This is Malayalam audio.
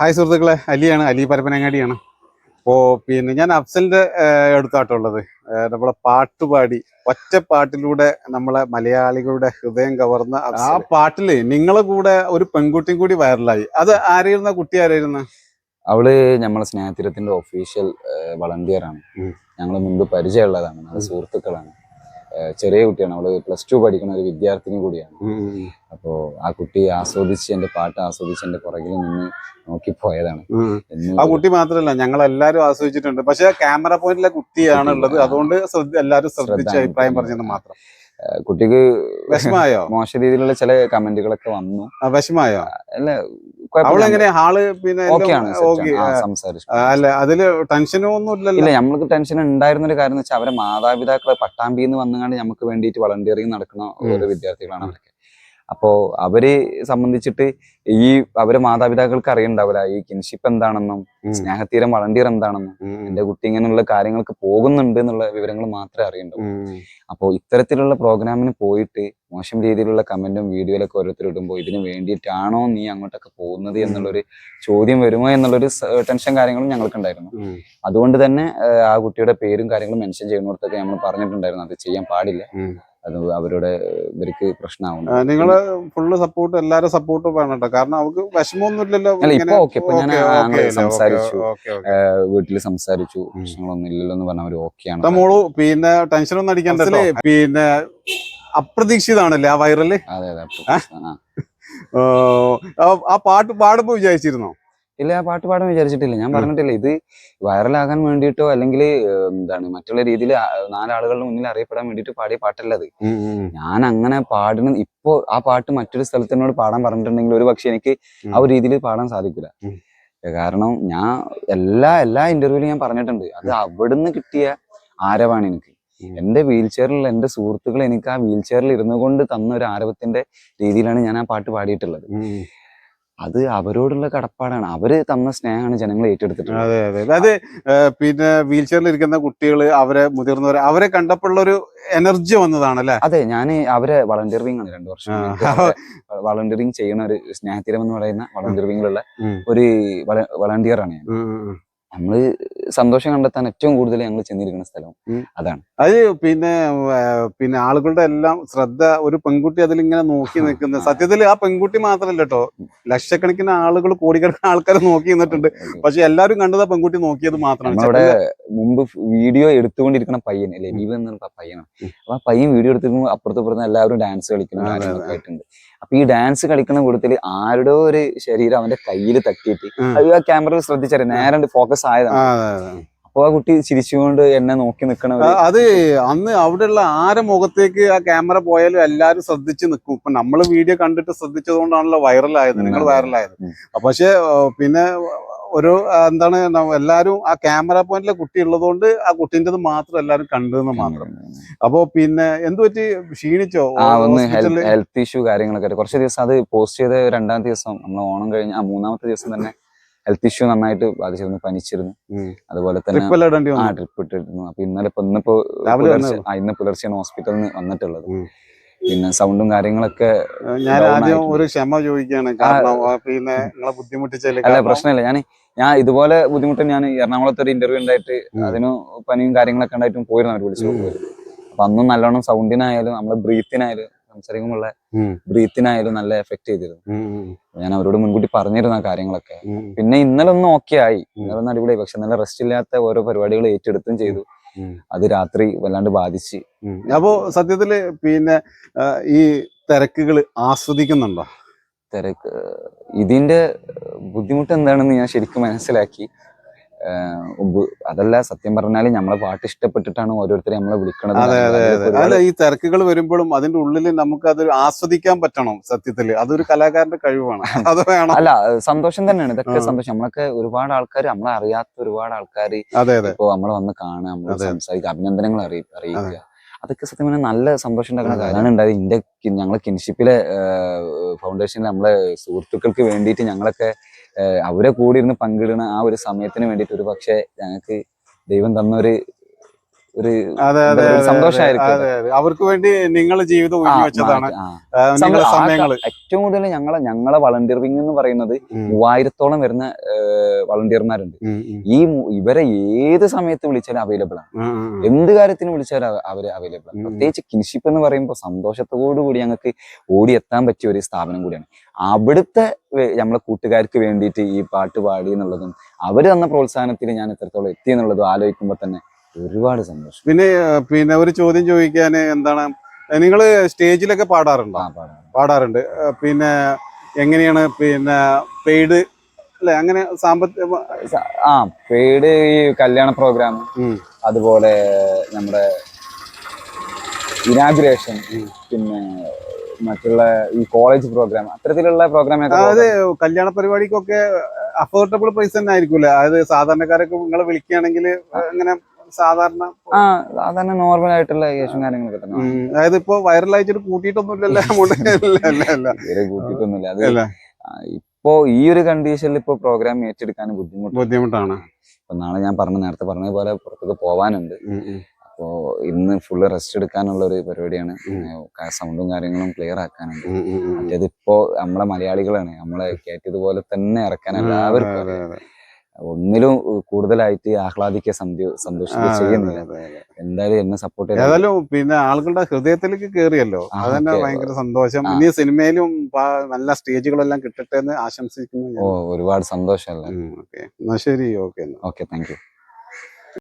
ഹായ് സുഹൃത്തുക്കളെ അലിയാണ് അലി പരപ്പനങ്ങാടിയാണ്. അപ്പോൾ പിന്നെ ഞാൻ അഫ്സലിന്റെ എടുത്താട്ടുള്ളത് അടുത്താട്ടുള്ളത് നമ്മളെ പാട്ടുപാടി ഒറ്റ പാട്ടിലൂടെ നമ്മളെ മലയാളികളുടെ ഹൃദയം കവർന്ന ആ പാട്ടിൽ നിങ്ങളെ കൂടെ ഒരു പെൺകുട്ടിയും കൂടി വൈറലായി. അത് ആരായിരുന്ന? കുട്ടി ആരായിരുന്നു? അവൾ നമ്മളെ സ്നേഹതീരത്തിന്റെ ഒഫീഷ്യൽ വളണ്ടിയറാണ്. ഞങ്ങൾ മുൻപ് പരിചയമുള്ളതാണ്. നല്ല സുഹൃത്തുക്കളാണ്. ചെറിയ കുട്ടിയാണ്. അവൾ പ്ലസ് ടു പഠിക്കുന്ന ഒരു വിദ്യാർത്ഥിനി കൂടിയാണ്. അപ്പോ ആ കുട്ടി ആസ്വദിച്ച് എന്റെ പാട്ട് ആസ്വദിച്ച് എന്റെ പുറകിൽ നിന്ന് നോക്കി പോയതാണ്. ആ കുട്ടി മാത്രമല്ല ഞങ്ങൾ എല്ലാവരും ആസ്വദിച്ചിട്ടുണ്ട്. പക്ഷെ ക്യാമറ പോയിന്റിലെ കുട്ടിയാണ്. ഉള്ളത് അതുകൊണ്ട് എല്ലാരും എല്ലാവരും ശ്രദ്ധിച്ച് ശ്രദ്ധ അഭിപ്രായം പറഞ്ഞത് മാത്രം. കുട്ടിക്ക് വിഷമായോ മോശ രീതിയിലുള്ള ചില കമന്റുകളൊക്കെ വന്നു. വിഷമായോ അല്ല അവളെങ്ങനെ? ഹാൾ പിന്നെ സംസാരിച്ചു. അല്ല അതിൽ ടെൻഷനോ ഒന്നും ഇല്ല നമ്മൾക്ക് ടെൻഷൻ ഉണ്ടായിരുന്ന ഒരു കാര്യം എന്ന് വെച്ചാൽ അവരെ മാതാപിതാക്കളെ പട്ടാമ്പിന്ന് വന്നുകൊണ്ട് നമുക്ക് വേണ്ടിയിട്ട് വളണ്ടിയറിങ് നടക്കുന്ന ഓരോ വിദ്യാർത്ഥികളാണ് അവരൊക്കെ. അപ്പോ അവരെ സംബന്ധിച്ചിട്ട് ഈ അവരെ മാതാപിതാക്കൾക്ക് അറിയണ്ടാവില്ല ഈ കിൻഷിപ്പ് എന്താണെന്നും സ്നേഹത്തീരം വളണ്ടിയർ എന്താണെന്നും. എന്റെ കുട്ടി ഇങ്ങനെയുള്ള കാര്യങ്ങൾക്ക് പോകുന്നുണ്ട് എന്നുള്ള വിവരങ്ങൾ മാത്രമേ അറിയണ്ടാവൂ. അപ്പോൾ ഇത്തരത്തിലുള്ള പ്രോഗ്രാമിന് പോയിട്ട് മോശം രീതിയിലുള്ള കമന്റും വീഡിയോയിലൊക്കെ ഓരോരുത്തർ ഇടുമ്പോൾ ഇതിന് വേണ്ടിയിട്ടാണോ നീ അങ്ങോട്ടൊക്കെ പോകുന്നത് എന്നുള്ളൊരു ചോദ്യം വരുമോ എന്നുള്ളൊരു ടെൻഷൻ കാര്യങ്ങളും ഞങ്ങൾക്കുണ്ടായിരുന്നു. അതുകൊണ്ട് തന്നെ ആ കുട്ടിയുടെ പേരും കാര്യങ്ങളും മെൻഷൻ ചെയ്യുന്നിടത്തൊക്കെ നമ്മൾ പറഞ്ഞിട്ടുണ്ടായിരുന്നു അത് ചെയ്യാൻ പാടില്ല. അത് അവരുടെ ഇവർക്ക് പ്രശ്നമാവുന്നു. നിങ്ങൾ ഫുള്ള് സപ്പോർട്ട് എല്ലാവരും സപ്പോർട്ട് വേണം കേട്ടോ കാരണം അവർക്ക് വിഷമമൊന്നുമില്ലല്ലോ അല്ല, ഇപ്പൊ ഓക്കെ ഇപ്പൊ ഞാൻ സംസാരിച്ചു. വീട്ടിൽ സംസാരിച്ചു. പ്രശ്നങ്ങളൊന്നും ഇല്ലല്ലോ എന്ന് പറഞ്ഞ അവർ ഓക്കെയാണ്. മോളു പിന്നെ ടെൻഷൻ ഒന്നും അടിക്കണ്ട പിന്നെ അപ്രതീക്ഷിതാണല്ലേ ആ വൈറൽ? അതെ അതെ ആ പാട്ട് പാടുമ്പോ വിചാരിച്ചിരുന്നോ? ഇല്ല ആ പാട്ട് പാടാൻ വിചാരിച്ചിട്ടില്ല. ഞാൻ പറഞ്ഞിട്ടില്ല ഇത് വൈറലാകാൻ വേണ്ടിയിട്ടോ അല്ലെങ്കിൽ എന്താണ് മറ്റുള്ള രീതിയിൽ നാലാളുകളുടെ മുന്നിൽ അറിയപ്പെടാൻ വേണ്ടിയിട്ട് പാടിയ പാട്ടല്ല അത് ഞാൻ അങ്ങനെ പാടണം ഇപ്പോ ആ പാട്ട് മറ്റൊരു സ്ഥലത്ത് എന്നോട് പാടാൻ പറഞ്ഞിട്ടുണ്ടെങ്കിൽ ഒരു പക്ഷെ എനിക്ക് ആ ഒരു രീതിയിൽ പാടാൻ സാധിക്കില്ല കാരണം ഞാൻ എല്ലാ എല്ലാ ഇന്റർവ്യൂവിലും ഞാൻ പറഞ്ഞിട്ടുണ്ട്. അത് അവിടുന്ന് കിട്ടിയ ആരവാണ് എനിക്ക്. എന്റെ വീൽ ചെയറിലുള്ള എന്റെ സുഹൃത്തുക്കൾ എനിക്ക് ആ വീൽ ചെയറിൽ ഇരുന്നു കൊണ്ട് തന്ന ഒരു ആരവത്തിന്റെ രീതിയിലാണ് ഞാൻ ആ പാട്ട് പാടിയിട്ടുള്ളത്. അത് അവരോടുള്ള കടപ്പാടാണ്. അവർ തന്ന സ്നേഹമാണ് ജനങ്ങൾ ഏറ്റെടുത്തിട്ടുള്ളത്. അതെ അതെ അതായത് പിന്നെ വീൽ ചെയറിൽ ഇരിക്കുന്ന കുട്ടികൾ അവരെ മുതിർന്നവർ അവരെ കണ്ടപ്പോഴുള്ള ഒരു എനർജി വന്നതാണ് വന്നതാണല്ലേ? അതെ ഞാൻ അവരെ വളണ്ടിയറിംഗ് ആണ്. രണ്ടു വർഷം. വളണ്ടിയറിംഗ് ചെയ്യുന്ന ഒരു സ്നേഹതീരം എന്ന് പറയുന്ന വളണ്ടിയറിംഗിലുള്ള. ഒരു വളണ്ടിയർ ആണ് ഞാൻ. നമ്മൾ സന്തോഷം കണ്ടെത്താൻ ഏറ്റവും കൂടുതൽ ഞങ്ങൾ ചെന്നിരിക്കുന്ന സ്ഥലം അതാണ്. അത് പിന്നെ പിന്നെ ആളുകളുടെ എല്ലാം ശ്രദ്ധ ഒരു പെൺകുട്ടി അതിലിങ്ങനെ നോക്കി നിൽക്കുന്ന സത്യത്തിൽ ആ പെൺകുട്ടി മാത്രമല്ല കേട്ടോ ലക്ഷക്കണക്കിന് ആളുകൾ കോടിക്കണക്കിന് ആൾക്കാർ നോക്കി നിന്നിട്ടുണ്ട്. പക്ഷെ എല്ലാവരും കണ്ടത് ആ പെൺകുട്ടി നോക്കിയത് മാത്രമാണ്. അവിടെ മുമ്പ് വീഡിയോ എടുത്തുകൊണ്ടിരിക്കുന്ന പയ്യൻ ലബീബ് എന്നുള്ള പയ്യനാണ്. അപ്പൊ ആ പയ്യൻ വീഡിയോ എടുത്തിരിക്കുമ്പോൾ അപ്പുറത്തപ്പുറത്ത് എല്ലാവരും ഡാൻസ് കളിക്കുന്ന കാര്യങ്ങളൊക്കെ ആയിട്ടുണ്ട് അപ്പൊ ഈ ഡാൻസ് കളിക്കുന്ന കൂട്ടത്തിൽ ആരുടെ ഒരു ശരീരം അവന്റെ കയ്യിൽ തട്ടിയിട്ട്. അത് ആ ക്യാമറയിൽ ശ്രദ്ധിച്ചറിയാം? നേരെ ഫോക്കസ് ആയതാണ്. അപ്പൊ ആ കുട്ടി ചിരിച്ചുകൊണ്ട് എന്നെ നോക്കി നിക്കണ അത് അന്ന് അവിടെയുള്ള ആരെ മുഖത്തേക്ക് ആ ക്യാമറ പോയാലും എല്ലാരും ശ്രദ്ധിച്ചു നിൽക്കും ഇപ്പൊ നമ്മൾ വീഡിയോ കണ്ടിട്ട് ശ്രദ്ധിച്ചത് കൊണ്ടാണല്ലോ വൈറലായത് നിങ്ങൾ വൈറൽ ആയത്. വൈറലായത് പക്ഷെ പിന്നെ ഒരു എന്താണ് എല്ലാരും ആ ക്യാമറ പോയിന്റിലെ കുട്ടി ഉള്ളതുകൊണ്ട് ആ കുട്ടീന്റെത് മാത്രം എല്ലാവരും കണ്ടെന്ന് മാത്രം. അപ്പോ പിന്നെ എന്ത് പറ്റി? ക്ഷീണിച്ചോ? ഒന്ന് ഹെൽത്ത് ഇഷ്യൂ കാര്യങ്ങളൊക്കെ കുറച്ച് ദിവസം അത് പോസ്റ്റ് ചെയ്ത രണ്ടാം ദിവസം നമ്മൾ ഓണം കഴിഞ്ഞ ആ മൂന്നാമത്തെ ദിവസം തന്നെ ഹെൽത്ത് ഇഷ്യൂ നന്നായിട്ട് ബാധിച്ചിരുന്നു പനിച്ചിരുന്നു. അതുപോലെ തന്നെ ആ ട്രിപ്പ് ഇട്ടിരുന്നു. അപ്പൊ ഇന്നലെ ഇപ്പൊ ഇന്നിപ്പോ ഇന്ന് പുലർച്ചെയാണ് ഹോസ്പിറ്റലിൽ നിന്ന് വന്നിട്ടുള്ളത്. പിന്നെ സൗണ്ടും കാര്യങ്ങളൊക്കെ ഞാൻ ആദ്യം ഒരു ക്ഷമ ചോദിക്കുകയാണ്. കാരണം പിന്നെ നിങ്ങളെ ബുദ്ധിമുട്ടിച്ചതിൽ അല്ല പ്രശ്നമില്ല. ഞാൻ ഞാൻ ഇതുപോലെ ബുദ്ധിമുട്ട് ഞാൻ എറണാകുളത്ത് ഒരു ഇന്റർവ്യൂ ഉണ്ടായിട്ട്. അതിന് പനിയും കാര്യങ്ങളൊക്കെ ഉണ്ടായിട്ടും പോയിരുന്നു അവർ വിളിച്ചു അപ്പൊ അന്നും നല്ലോണം സൗണ്ടിനായാലും നമ്മളെ ബ്രീത്തിനായാലും സംസാരിക്കുമ്പോൾ. ബ്രീത്തിനായാലും നല്ല എഫക്ട് ചെയ്തിരുന്നു. ഞാൻ അവരോട് മുൻകൂട്ടി പറഞ്ഞിരുന്ന കാര്യങ്ങളൊക്കെ. പിന്നെ ഇന്നലെ ഒന്ന് ഓക്കെ ആയി. ഇന്നലെ ഒന്ന് അടിപൊളിയായി. പക്ഷെ നല്ല റെസ്റ്റ് ഇല്ലാത്ത ഓരോ പരിപാടികൾ ഏറ്റെടുത്തും ചെയ്തു. അത് രാത്രി വല്ലാണ്ട് ബാധിച്ച്. അപ്പോ സത്യത്തിൽ പിന്നെ ഈ തിരക്കുകൾ ആസ്വദിക്കുന്നുണ്ടോ? തിരക്ക് ഇതിന്റെ ബുദ്ധിമുട്ട് എന്താണെന്ന് ഞാൻ ശരിക്കും മനസ്സിലാക്കി. അതല്ല സത്യം പറഞ്ഞാൽ നമ്മളെ പാട്ട് ഇഷ്ടപ്പെട്ടിട്ടാണ് ഓരോരുത്തരെ നമ്മളെ വിളിക്കുന്നത് അതെ അതെ അതെ. അല്ല ഈ തിരക്കുകൾ വരുമ്പോഴും അതിന്റെ ഉള്ളിൽ നമുക്ക് അത് ആസ്വദിക്കാൻ പറ്റണം സത്യത്തിൽ അതൊരു കലാകാരന്റെ കഴിവാണ്. അത് വേണം. അല്ല സന്തോഷം തന്നെയാണ്. ഇതൊക്കെ സന്തോഷം. നമ്മളൊക്കെ ഒരുപാട് ആൾക്കാർ നമ്മളെ അറിയാത്ത ഒരുപാട് ആൾക്കാർ ഇപ്പോ നമ്മളെ വന്ന് കാണുക നമ്മളെ. സംസാരിക്കുക അഭിനന്ദനങ്ങൾ അറിയി അറിയിക്കുക. അതൊക്കെ സത്യം പറഞ്ഞാൽ നല്ല സന്തോഷം ഉണ്ടാക്കുന്ന കാര്യമാണ്. ഉണ്ടായത് കി- ഞങ്ങളെ കിൻഷിപ്പിലെ ഫൗണ്ടേഷനിൽ നമ്മളെ സുഹൃത്തുക്കൾക്ക് വേണ്ടിയിട്ട് ഞങ്ങളൊക്കെ അവരെ കൂടി ഇരുന്ന് പങ്കിടുന്ന ആ ഒരു സമയത്തിന് വേണ്ടിയിട്ട് ഒരു പക്ഷേ ഞങ്ങൾക്ക് ദൈവം തന്നൊരു ഒരു സന്തോഷമായിരിക്കും അവർക്ക് വേണ്ടി നിങ്ങൾ ജീവിതം വെച്ചതാണ് ഏറ്റവും കൂടുതൽ ഞങ്ങളെ ഞങ്ങളെ വളണ്ടിയർ വിങ് എന്ന് പറയുന്നത് മൂവായിരത്തോളം വരുന്ന വളണ്ടിയർമാരുണ്ട് ഈ ഇവരെ ഏത് സമയത്ത് വിളിച്ചാലും അവൈലബിൾ ആണ്. എന്ത് കാര്യത്തിന് വിളിച്ചാലും അവ- അവർ അവൈലബിൾ ആണ്. പ്രത്യേകിച്ച് കിൻഷിപ്പ് എന്ന് പറയുമ്പോൾ സന്തോഷത്തോടു കൂടി ഞങ്ങൾക്ക് ഓടി എത്താൻ പറ്റിയ ഒരു സ്ഥാപനം കൂടിയാണ്. അവിടുത്തെ നമ്മളെ കൂട്ടുകാർക്ക് വേണ്ടിയിട്ട് ഈ പാട്ട് പാടി എന്നുള്ളതും അവർ തന്ന പ്രോത്സാഹനത്തിൽ ഞാൻ എത്രത്തോളം എത്തി എന്നുള്ളതും ആലോചിക്കുമ്പോൾ തന്നെ ഒരുപാട് സന്തോഷം. പിന്നെ പിന്നെ ഒരു ചോദ്യം ചോദിക്കാൻ എന്താണ്? നിങ്ങൾ സ്റ്റേജിലൊക്കെ പാടാറുണ്ടോ? പാടാറുണ്ട്. പിന്നെ എങ്ങനെയാണ്? പിന്നെ പെയ്ഡ് അല്ലെ? അങ്ങനെ സാമ്പത്തിക ആ പെയ്ഡ് ഈ കല്യാണ പ്രോഗ്രാം അതുപോലെ നമ്മുടെ ഇനാഗുറേഷൻ പിന്നെ മറ്റുള്ള ഈ കോളേജ് പ്രോഗ്രാം അത്തരത്തിലുള്ള പ്രോഗ്രാം അതായത് കല്യാണ പരിപാടിക്കൊക്കെ അഫോർഡബിൾ പ്രൈസ് തന്നെ ആയിരിക്കൂല അതായത് സാധാരണക്കാരൊക്കെ നിങ്ങളെ വിളിക്കുകയാണെങ്കിൽ അങ്ങനെ സാധാരണ ആ സാധാരണ നോർമൽ ആയിട്ടുള്ള ഏഷ്യൻ കാര്യങ്ങളൊക്കെ തന്നെ. അതായത് ഇപ്പൊ അല്ല അല്ല കൂട്ടിയിട്ടൊന്നുമില്ല. അത് ഇപ്പോ ഈ ഒരു കണ്ടീഷനിൽ ഇപ്പൊ പ്രോഗ്രാം ഏറ്റെടുക്കാൻ ബുദ്ധിമുട്ട്. ബുദ്ധിമുട്ടാണ്. ഇപ്പൊ നാളെ ഞാൻ പറഞ്ഞ നേരത്തെ പറഞ്ഞ പോലെ പുറത്തൊക്കെ പോവാനുണ്ട്. അപ്പോ ഇന്ന് ഫുള്ള് റെസ്റ്റ് എടുക്കാനുള്ള ഒരു പരിപാടിയാണ്. സൗണ്ടും കാര്യങ്ങളും ക്ലിയർ ആക്കാനുണ്ട്. മറ്റേത് ഇപ്പോ നമ്മളെ മലയാളികളാണ്. നമ്മളെ കയറ്റിയതുപോലെ തന്നെ ഇറക്കാൻ എല്ലാവർക്കും ഒന്നിലും കൂടുതലായിട്ട് ആഹ്ലാദിക്കുക സന്തോഷിക്കുക ചെയ്യുന്നില്ല. എന്തായാലും എന്നെ സപ്പോർട്ട് ചെയ്ത ഏതായാലും പിന്നെ ആളുകളുടെ ഹൃദയത്തിലേക്ക് കേറിയല്ലോ. ആ, അതന്നെ ഭയങ്കര സന്തോഷം. ഇനി സിനിമയിലും നല്ല സ്റ്റേജുകളെല്ലാം കിട്ടട്ടെ എന്ന് ആശംസിക്കുന്നു ഓ ഒരുപാട് സന്തോഷമല്ലേ? ഓക്കേ. എന്നാ ശരി ഓക്കെ ഓക്കെ താങ്ക് യു